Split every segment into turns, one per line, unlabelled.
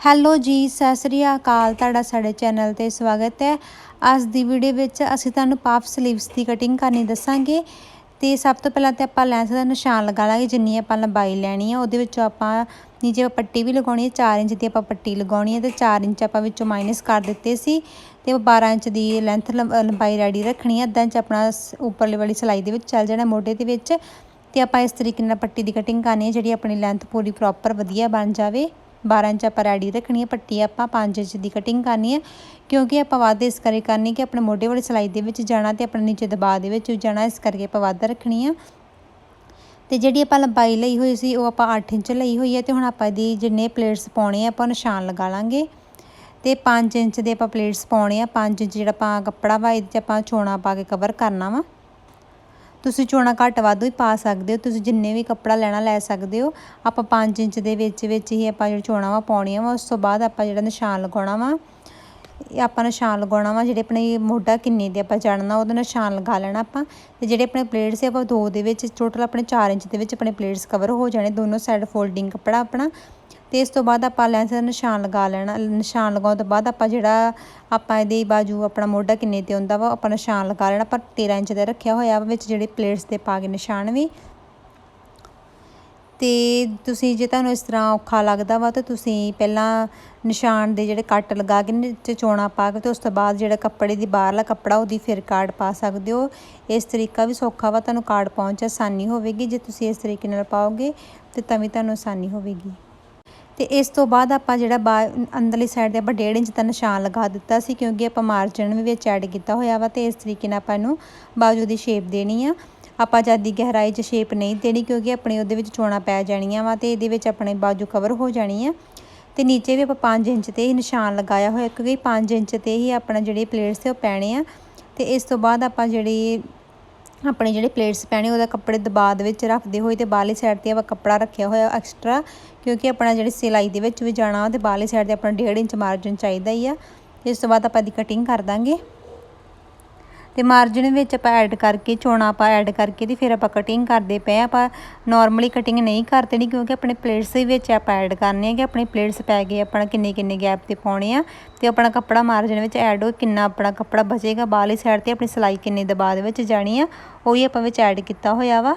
Hello ਜੀ, ਸਤਿ ਸ੍ਰੀ ਅਕਾਲ। ਤੁਹਾਡਾ ਸਾਡੇ ਚੈਨਲ ਤੇ ਸਵਾਗਤ ਹੈ। ਅੱਜ ਦੀ ਵੀਡੀਓ ਵਿੱਚ ਅਸੀਂ ਤੁਹਾਨੂੰ ਪਾਫ ਸਲੀਵਸ ਦੀ ਕਟਿੰਗ ਕਰਨੀ ਦੱਸਾਂਗੇ। ਤੇ ਸਭ ਤੋਂ ਪਹਿਲਾਂ ਤੇ ਆਪਾਂ ਲੈਂਸ ਦਾ ਨਿਸ਼ਾਨ ਲਗਾ ਲਾਂਗੇ, ਜਿੰਨੀ ਆਪਾਂ ਲੰਬਾਈ ਲੈਣੀ ਹੈ ਉਹਦੇ ਵਿੱਚੋਂ ਆਪਾਂ ਨੀਚੇ ਪੱਟੀ ਵੀ ਲਗਾਉਣੀ ਹੈ 4 ਇੰਚ ਦੀ ਆਪਾਂ ਪੱਟੀ ਲਗਾਉਣੀ ਹੈ ਤੇ 4 ਇੰਚ ਆਪਾਂ ਵਿੱਚੋਂ ਮਾਈਨਸ ਕਰ ਦਿੱਤੇ ਸੀ। ਤੇ 12 ਇੰਚ ਦੀ ਲੈਂਥ ਲੰਬਾਈ ਰੈਡੀ ਰੱਖਣੀ ਹੈ ਅੱਧਾ ਇੰਚ ਆਪਣਾ ਉੱਪਰਲੀ ਵਾਲੀ ਸਲਾਈ ਦੇ ਵਿੱਚ ਚੱਲ ਜਾਣਾ ਮੋਢੇ ਦੇ ਵਿੱਚ। ਤੇ ਆਪਾਂ ਇਸ ਤਰੀਕੇ ਨਾਲ ਪੱਟੀ ਦੀ ਕਟਿੰਗ ਕਰਨੀ ਹੈ ਜਿਹੜੀ ਆਪਣੀ ਲੈਂਥ ਪੂਰੀ ਪ੍ਰੋਪਰ ਵਧੀਆ ਬਣ ਜਾਵੇ। 12 ਇੰਚ ਆਪਾਂ ਰੈਡੀ ਰੱਖਣੀ ਹੈ, ਪੱਟੀ ਆਪਾਂ 5 ਇੰਚ ਦੀ ਕਟਿੰਗ ਕਰਨੀ ਹੈ, ਕਿਉਂਕਿ ਆਪਾਂ ਵੱਧ ਇਸ ਕਰੇ ਕਰਨੀ ਕਿ ਆਪਣੇ ਮੋਢੇ ਵਾਲੀ ਸਿਲਾਈ ਦੇ ਵਿੱਚ ਜਾਣਾ ਤੇ ਆਪਣੇ ਨੀਚੇ ਦਬਾਅ ਦੇ ਵਿੱਚ ਜਾਣਾ, ਇਸ ਕਰਕੇ ਆਪਾਂ ਵੱਧ ਰੱਖਣੀ ਆ ਤੇ ਜਿਹੜੀ ਆਪਾਂ ਲੰਬਾਈ ਲਈ ਹੋਈ ਸੀ, ਉਹ ਆਪਾਂ 8 ਇੰਚ ਲਈ ਹੋਈ ਹੈ ਤੇ ਹੁਣ ਆਪਾਂ ਇਹਦੀ ਜਿੰਨੇ ਪਲੇਟਸ ਪਾਉਣੇ ਆ, ਆਪਾਂ ਨਿਸ਼ਾਨ ਲਗਾ ਲਾਂਗੇ। ਤੇ 5 ਇੰਚ ਦੇ ਆਪਾਂ ਪਲੇਟਸ ਪਾਉਣੇ ਆ 5 ਇੰਚ ਜਿਹੜਾ ਆਪਾਂ ਕੱਪੜਾ ਵਾ, ਇਹਦੇ 'ਚ ਆਪਾਂ ਚੋਣਾ ਪਾ ਕੇ ਕਵਰ ਕਰਨਾ ਵਾ। ਤੁਸੀਂ ਚੋਣਾ ਘੱਟ ਵੱਧ ਵੀ ਪਾ ਸਕਦੇ ਹੋ, ਤੁਸੀਂ ਜਿੰਨੇ ਵੀ ਕੱਪੜਾ ਲੈਣਾ ਲੈ ਸਕਦੇ ਹੋ। ਆਪਾਂ 5 ਇੰਚ ਦੇ ਵਿੱਚ ਵਿੱਚ ਹੀ ਆਪਾਂ ਜਿਹੜਾ ਚੋਣਾ ਵਾ ਪਾਉਣੀਆਂ ਵਾ, ਉਸ ਤੋਂ ਬਾਅਦ ਆਪਾਂ ਜਿਹੜਾ ਨਿਸ਼ਾਨ ਲਗਾਉਣਾ ਵਾ, ਇਹ ਆਪਾਂ ਨਿਸ਼ਾਨ ਲਗਾਉਣਾ ਵਾ, ਜਿਹੜੇ ਆਪਣੇ ਮੋਢਾ ਕਿੰਨੇ ਦੇ ਆਪਾਂ ਚੜਨਾ ਉਹਦਾ ਨਿਸ਼ਾਨ ਲਗਾ ਲੈਣਾ ਆਪਾਂ। ਤੇ ਜਿਹੜੇ ਆਪਣੇ ਪਲੇਟਸ ਹੈ ਆਪਾਂ ਦੋ ਦੇ ਵਿੱਚ ਟੋਟਲ ਆਪਣੇ 4 ਇੰਚ ਦੇ ਵਿੱਚ ਆਪਣੇ ਪਲੇਟਸ ਕਵਰ ਹੋ ਜਾਣੇ, ਦੋਨੋਂ ਸਾਈਡ ਫੋਲਡਿੰਗ ਕੱਪੜਾ ਆਪਣਾ। ਤੇ ਇਸ ਤੋਂ ਬਾਅਦ ਆਪਾਂ ਲੈਂਸ ਦਾ ਨਿਸ਼ਾਨ ਲਗਾ ਲੈਣਾ, ਨਿਸ਼ਾਨ ਲਗਾਉਣ ਤੋਂ ਬਾਅਦ ਆਪਾਂ ਜਿਹੜਾ ਆਪਾਂ ਇਹਦੀ ਬਾਜੂ, ਆਪਣਾ ਮੋਢਾ ਕਿੰਨੇ ਤੇ ਹੁੰਦਾ ਵਾ, ਆਪਾਂ ਨਿਸ਼ਾਨ ਲਗਾ ਲੈਣਾ ਪਰ 13 ਇੰਚ ਦਾ ਰੱਖਿਆ ਹੋਇਆ ਵਾ, ਵਿੱਚ ਜਿਹੜੇ ਪਲੇਟਸ ਤੇ ਪਾ ਕੇ ਨਿਸ਼ਾਨ ਵੀ। ਤੇ ਤੁਸੀਂ ਜੇ ਤੁਹਾਨੂੰ ਇਸ ਤਰ੍ਹਾਂ ਔਖਾ ਲੱਗਦਾ ਵਾ, ਤਾਂ ਤੁਸੀਂ ਪਹਿਲਾਂ ਨਿਸ਼ਾਨ ਦੇ ਜਿਹੜੇ ਕੱਟ ਲਗਾ ਕੇ ਨੀਚੇ ਚੋਣਾ ਪਾ ਕੇ ਤੇ ਉਸ ਤੋਂ ਬਾਅਦ ਜਿਹੜਾ ਕੱਪੜੇ ਦੀ ਬਾਹਰਲਾ ਕੱਪੜਾ, ਉਹਦੀ ਫਿਰ ਕਾਰਡ ਪਾ ਸਕਦੇ ਹੋ। ਇਸ ਤਰੀਕਾ ਵੀ ਸੌਖਾ ਵਾ, ਤੁਹਾਨੂੰ ਕਾਰਡ ਪਹੁੰਚ ਆਸਾਨੀ ਹੋਵੇਗੀ, ਜੇ ਤੁਸੀਂ ਇਸ ਤਰੀਕੇ ਨਾਲ ਪਾਓਗੇ, ਤੇ ਤਾਂ ਵੀ ਤੁਹਾਨੂੰ ਆਸਾਨੀ ਹੋਵੇਗੀ। ਤੇ ਇਸ ਤੋਂ ਬਾਅਦ ਆਪਾਂ ਜਿਹੜਾ ਬਾ ਅੰਦਰਲੀ ਸਾਈਡ ਤੇ ਆਪਾਂ 1.5 ਇੰਚ ਦਾ ਨਿਸ਼ਾਨ ਲਗਾ ਦਿੱਤਾ ਸੀ, ਕਿਉਂਕਿ ਆਪਾਂ ਮਾਰਜਨ ਵੀ ਵਿੱਚ ਐਡ ਕੀਤਾ ਹੋਇਆ ਵਾ ਤੇ ਇਸ ਤਰੀਕੇ ਨਾਲ ਆਪਾਂ ਇਹਨੂੰ ਬਾਜੂ ਦੀ ਸ਼ੇਪ ਦੇਣੀ ਆ। ਆਪਾਂ ਜਦ ਗਹਿਰਾਈ 'ਚ ਸ਼ੇਪ ਨਹੀਂ ਦੇਣੀ, ਕਿਉਂਕਿ ਆਪਣੇ ਉਹਦੇ ਵਿੱਚ ਚੋਣਾ ਪੈ ਜਾਣੀਆਂ ਵਾ ਤੇ ਇਹਦੇ ਵਿੱਚ ਆਪਣੇ ਬਾਜੂ ਕਵਰ ਹੋ ਜਾਣੀ ਆ। ਤੇ ਨੀਚੇ ਵੀ ਆਪਾਂ 5 ਇੰਚ ਤੇ ਹੀ ਨਿਸ਼ਾਨ ਲਗਾਇਆ ਹੋਇਆ, ਕਿਉਂਕਿ 5 ਇੰਚ ਤੇ ਹੀ ਆਪਣਾ ਜਿਹੜੇ ਪਲੇਟਸ ਤੇ ਉਹ ਪੈਣੇ ਆ। ਤੇ ਇਸ ਤੋਂ ਬਾਅਦ ਆਪਾਂ ਜਿਹੜੀ ਆਪਣੇ ਜਿਹੜੇ ਪਲੇਟਸ ਪੈਣੇ, ਉਹਦਾ ਕੱਪੜੇ ਦਬਾਅ ਦੇ ਵਿੱਚ ਰੱਖਦੇ ਹੋਏ ਤੇ ਬਾਹਲੀ ਸਾਈਡ ਤੇ ਆਪਾਂ ਕੱਪੜਾ ਰੱਖਿਆ ਹੋਇਆ ਐਕਸਟਰਾ ਕਿਉਂਕਿ ਆਪਣਾ ਜਿਹੜੀ ਸਿਲਾਈ ਦੇ ਵਿੱਚ ਵੀ ਜਾਣਾ ਤੇ ਬਾਹਰਲੀ ਸਾਈਡ ਤੇ ਆਪਣਾ 1.5 ਇੰਚ ਮਾਰਜਨ ਚਾਹੀਦਾ ਹੀ ਆ। ਇਸ ਤੋਂ ਬਾਅਦ ਆਪਾਂ ਦੀ ਕਟਿੰਗ ਕਰ ਦਾਂਗੇ। ਤੇ ਮਾਰਜਨ ਵਿੱਚ ਆਪਾਂ ਐਡ ਕਰਕੇ, ਚੋਣਾ ਆਪਾਂ ਐਡ ਕਰਕੇ ਤੇ ਫਿਰ ਆਪਾਂ ਕਟਿੰਗ ਕਰਦੇ ਪਏ ਆਪਾਂ ਨਾਰਮਲੀ ਕਟਿੰਗ ਨਹੀਂ ਕਰਦੇ ਨਹੀਂ ਕਿਉਂਕਿ ਆਪਣੇ ਪਲੇਟਸ ਦੇ ਵਿੱਚ ਆਪਾਂ ਐਡ ਕਰਨੇ ਆ ਕਿ ਆਪਣੇ ਪਲੇਟਸ ਪੈ ਗਏ ਆਪਣਾ ਕਿੰਨੇ ਕਿੰਨੇ ਗੈਪ ਤੇ ਪਾਉਣੇ ਆ। ਤੇ ਆਪਣਾ ਕੱਪੜਾ ਮਾਰਜਨ ਵਿੱਚ ਐਡ ਹੋ, ਕਿੰਨਾ ਆਪਣਾ ਕੱਪੜਾ ਬਚੇਗਾ, ਬਾਹਰਲੀ ਸਾਈਡ ਤੇ ਆਪਣੀ ਸਲਾਈ ਕਿੰਨੇ ਦਬਾਅ ਦੇ ਵਿੱਚ ਜਾਣੀ ਆ, ਉਹ ਵੀ ਆਪਾਂ ਵਿੱਚ ਐਡ ਕੀਤਾ ਹੋਇਆ ਵਾ।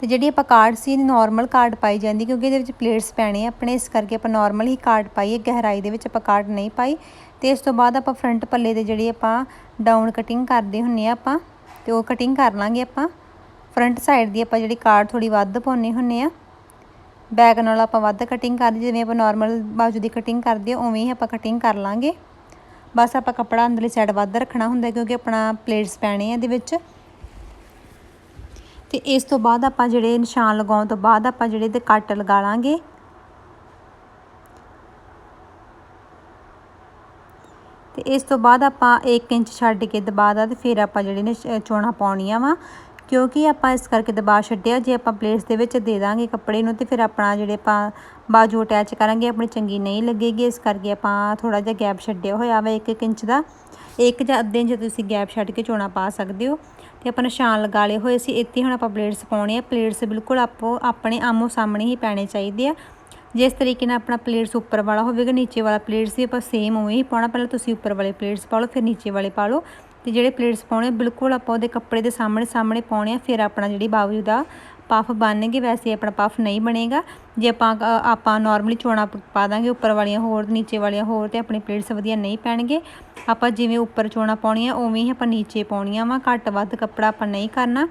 ਤੇ ਜਿਹੜੀ ਆਪਾਂ ਕਾਰਡ ਸੀ ਨਾਰਮਲ ਕਾਰਡ ਪਾਈ ਜਾਂਦੀ ਕਿਉਂਕਿ ਇਹਦੇ ਵਿੱਚ ਪਲੇਟਸ ਪੈਣੇ ਆ। ਆਪਣੇ ਇਸ ਕਰਕੇ ਆਪਾਂ ਨਾਰਮਲ ਹੀ ਕਾਰਡ ਪਾਈਏ ਗਹਿਰਾਈ ਦੇ ਵਿੱਚ ਆਪਾਂ ਕਾਰਡ ਨਹੀਂ ਪਾਈ। ਤੇ ਇਸ ਤੋਂ ਬਾਅਦ ਆਪਾਂ ਫਰੰਟ ਪੱਲੇ ਦੇ ਜਿਹੜੀ ਆਪਾਂ ਡਾਊਨ ਕਟਿੰਗ ਕਰਦੇ ਹੁੰਨੇ ਆ ਆਪਾਂ, ਤੇ ਉਹ ਕਟਿੰਗ ਕਰ ਲਾਂਗੇ ਆਪਾਂ। ਫਰੰਟ ਸਾਈਡ ਦੀ ਆਪਾਂ ਜਿਹੜੀ ਕਾਰਡ ਥੋੜੀ ਵੱਧ ਪਾਉਨੇ ਹੁੰਨੇ ਆ। ਬੈਕ ਨਾਲ ਆਪਾਂ ਵੱਧ ਕਟਿੰਗ ਕਰਦੇ ਜਿਵੇਂ ਆਪਾਂ ਨਾਰਮਲ ਬਾਜੂ ਦੀ ਕਟਿੰਗ ਕਰਦੇ ਹਾਂ ਉਵੇਂ ਹੀ ਆਪਾਂ ਕਟਿੰਗ ਕਰ ਲਾਂਗੇ। ਬਸ ਆਪਾਂ ਕੱਪੜਾ ਅੰਦਰਲੀ ਸਾਈਡ ਵੱਧ ਰੱਖਣਾ ਹੁੰਦਾ ਕਿਉਂਕਿ ਆਪਣਾ ਪਲੇਟਸ ਪੈਣੇ ਆ ਇਹਦੇ ਵਿੱਚ। ਤੇ ਇਸ ਤੋਂ ਬਾਅਦ ਆਪਾਂ ਜਿਹੜੇ ਨਿਸ਼ਾਨ ਲਗਾਉਣ ਤੋਂ ਬਾਅਦ ਆਪਾਂ ਜਿਹੜੇ ਤੇ ਕੱਟ ਲਗਾ ਲਾਂਗੇ। ਤੇ ਇਸ ਤੋਂ ਬਾਅਦ ਆਪਾਂ 1 ਇੰਚ ਛੱਡ ਕੇ ਦਬਾ ਦਾ ਤੇ ਫਿਰ ਆਪਾਂ ਜਿਹੜੇ ਨੇ ਚੋਣਾ ਪਾਉਣੀਆਂ ਵਾ। ਕਿਉਂਕਿ ਆਪਾਂ ਇਸ ਕਰਕੇ ਦਬਾ ਛੱਡਿਆ, ਜੇ ਆਪਾਂ ਪਲੇਟਸ ਦੇ ਵਿੱਚ ਦੇ ਦਾਂਗੇ ਕੱਪੜੇ ਨੂੰ ਤੇ ਫਿਰ ਆਪਣਾ ਜਿਹੜੇ ਆਪਾਂ ਬਾਜੂ ਅਟੈਚ ਕਰਾਂਗੇ, ਆਪਣੀ ਚੰਗੀ ਨਹੀਂ ਲੱਗੇਗੀ। ਇਸ ਕਰਕੇ ਆਪਾਂ ਥੋੜਾ ਜਿਹਾ ਗੈਪ ਛੱਡਿਆ ਹੋਇਆ ਵਾ 1 ਇੰਚ ਦਾ। ਇੱਕ ਜਾਂ ਅੱਧੇ ਇੰਚ ਤੁਸੀਂ ਗੈਪ ਛੱਡ ਕੇ ਚੋਣਾ ਪਾ ਸਕਦੇ ਹੋ। ਤੇ ਆਪਾਂ ਨਿਸ਼ਾਨ ਲਗਾ ਲਏ ਹੋਏ ਸੀ। ਇੱਥੇ ਹੁਣ ਆਪਾਂ ਪਲੇਟਸ ਪਾਉਣੇ ਆ। ਪਲੇਟਸ ਬਿਲਕੁਲ ਆਪੋ ਆਪਣੇ ਆਮੋ ਸਾਹਮਣੇ ਹੀ ਪੈਣੇ ਚਾਹੀਦੇ ਆ। ਜਿਸ ਤਰੀਕੇ ਨਾਲ ਆਪਣਾ ਪਲੇਟਸ ਉੱਪਰ ਵਾਲਾ ਹੋਵੇਗਾ, ਨੀਚੇ ਵਾਲਾ ਪਲੇਟਸ ਵੀ ਆਪਾਂ ਸੇਮ ਉਵੇਂ ਹੀ ਪਾਉਣਾ। ਪਹਿਲਾਂ ਤੁਸੀਂ ਉੱਪਰ ਵਾਲੇ ਪਲੇਟਸ ਪਾ ਲਓ, ਫਿਰ ਨੀਚੇ ਵਾਲੇ ਪਾ ਲਓ। ਤੇ ਜਿਹੜੇ ਪਲੇਟਸ ਪਾਉਣੇ ਬਿਲਕੁਲ ਆਪਾਂ ਉਹਦੇ ਕੱਪੜੇ ਦੇ ਸਾਹਮਣੇ ਸਾਹਮਣੇ ਪਾਉਣੇ ਆ। ਫਿਰ ਆਪਣਾ ਜਿਹੜੀ ਬਾਜੂ ਦਾ ਪਫ ਬਣਨਗੇ, ਵੈਸੇ ਆਪਣਾ ਪਫ ਨਹੀਂ ਬਣੇਗਾ। ਜੇ ਆਪਾਂ ਆਪਾਂ ਨਾਰਮਲੀ ਚੋਣਾ ਪਾ ਦਾਂਗੇ, ਉੱਪਰ ਵਾਲੀਆਂ ਹੋਰ, ਨੀਚੇ ਵਾਲੀਆਂ ਹੋਰ ਤੇ ਆਪਣੀ ਪਲੇਟਸ ਵਧੀਆ ਨਹੀਂ ਪੈਣਗੇ। ਆਪਾਂ ਜਿਵੇਂ ਉੱਪਰ ਚੋਣਾ ਪਾਉਣੀਆਂ, ਉਵੇਂ ਹੀ ਆਪਾਂ ਨੀਚੇ ਪਾਉਣੀਆਂ ਵਾ। ਘੱਟ ਵੱਧ ਕੱਪੜਾ ਆਪਾਂ ਨਹੀਂ ਕਰਨਾ।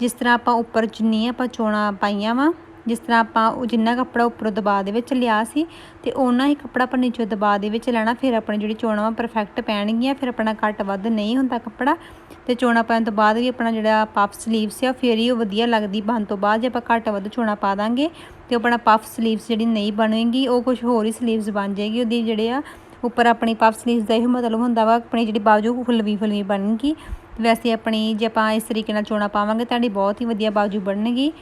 ਜਿਸ ਤਰ੍ਹਾਂ ਆਪਾਂ ਉੱਪਰ ਜਿੰਨੀ ਆਪਾਂ ਚੋਣਾ ਪਾਈਆਂ ਵਾ। ਜਿਸ ਤਰ੍ਹਾਂ ਆਪਾਂ ਉਹ ਜਿੰਨਾ ਕੱਪੜਾ ਉੱਪਰੋਂ ਦਬਾ ਦੇ ਵਿੱਚ ਲਿਆ ਸੀ ਤੇ ਉਹਨਾਂ ਹੀ ਕੱਪੜਾ ਆਪਾਂ ਨੀਚੋਂ ਦਬਾ ਦੇ ਵਿੱਚ ਲੈਣਾ, ਫਿਰ ਆਪਣੀ ਜਿਹੜੀ ਚੋਣਾਂ ਪਰਫੈਕਟ ਪੈਣਗੀਆਂ ਫਿਰ ਆਪਣਾ ਘੱਟ ਵੱਧ ਨਹੀਂ ਹੁੰਦਾ ਕੱਪੜਾ। ਤੇ ਚੋਣਾਂ ਪਾਉਣ ਤੋਂ ਬਾਅਦ ਵੀ ਆਪਣਾ ਜਿਹੜਾ ਪਫ ਸਲੀਵਸ ਆ ਫਿਰ ਹੀ ਉਹ ਵਧੀਆ ਲੱਗਦੀ ਬਣ ਤੋਂ ਬਾਅਦ ਜੇ ਆਪਾਂ ਘੱਟ ਵੱਧ ਚੋਣਾਂ ਪਾ ਦਾਂਗੇ ਤੇ ਆਪਣਾ ਪਫ ਸਲੀਵਸ ਜਿਹੜੀ ਨਹੀਂ ਬਣੇਗੀ, ਉਹ ਕੁਝ ਹੋਰ ਹੀ ਸਲੀਵਸ ਬਣ ਜਾਏਗੀ, ਉਹਦੀ ਜਿਹੜੇ ਆ ਉੱਪਰ ਆਪਣੀ ਪਫ ਸਲੀਵਸ ਦਾ ਇਹ ਮਤਲਬ ਹੁੰਦਾ ਵਾ, ਆਪਣੀ ਜਿਹੜੀ ਬਾਜੂ ਫੁੱਲਵੀ ਫੁੱਲਵੀ ਬਣਨਗੀ। ਵੈਸੇ ਆਪਣੀ ਜੇ ਆਪਾਂ ਇਸ ਤਰੀਕੇ ਨਾਲ ਚੋਣਾ ਪਾਵਾਂਗੇ, ਤੁਹਾਡੀ ਬਹੁਤ ਹੀ ਵਧੀਆ ਬਾਜੂ ਬਣਨਗੀ।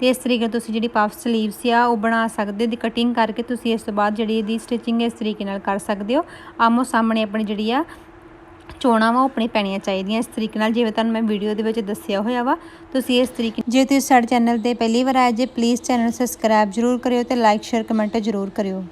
ਤੇ ਇਸ ਤਰੀਕੇ ਤੁਸੀਂ ਜਿਹੜੀ ਪਫ ਸਲੀਵਸ ਆ, ਉਹ ਬਣਾ ਸਕਦੇ ਹੋ। ਦੀ ਕਟਿੰਗ ਕਰਕੇ ਤੁਸੀਂ ਇਸ ਤੋਂ ਬਾਅਦ ਜਿਹੜੀ ਇਹਦੀ ਸਟਿਚਿੰਗ ਇਸ ਤਰੀਕੇ ਨਾਲ ਕਰ ਸਕਦੇ ਹੋ। ਆਮੋ ਸਾਹਮਣੇ ਆਪਣੀ ਜਿਹੜੀ ਆ ਚੋਣਾਂ ਵਾ ਆਪਣੀ ਪੈਣੀਆਂ ਚਾਹੀਦੀਆਂ। ਇਸ ਤਰੀਕੇ ਨਾਲ ਜਿਵੇਂ ਤੁਹਾਨੂੰ ਮੈਂ ਵੀਡੀਓ ਦੇ ਵਿੱਚ ਦੱਸਿਆ ਹੋਇਆ ਵਾ, ਤੁਸੀਂ ਇਸ ਤਰੀਕੇ ਜੇ ਤੁਸੀਂ ਸਾਡੇ ਚੈਨਲ ਤੇ ਪਹਿਲੀ ਵਾਰ ਆਏ ਜੇ ਪਲੀਜ਼ ਚੈਨਲ ਸਬਸਕ੍ਰਾਈਬ ਜ਼ਰੂਰ ਕਰਿਓ ਤੇ ਲਾਈਕ ਸ਼ੇਅਰ ਕਮੈਂਟ ਜ਼ਰੂਰ ਕਰਿਓ।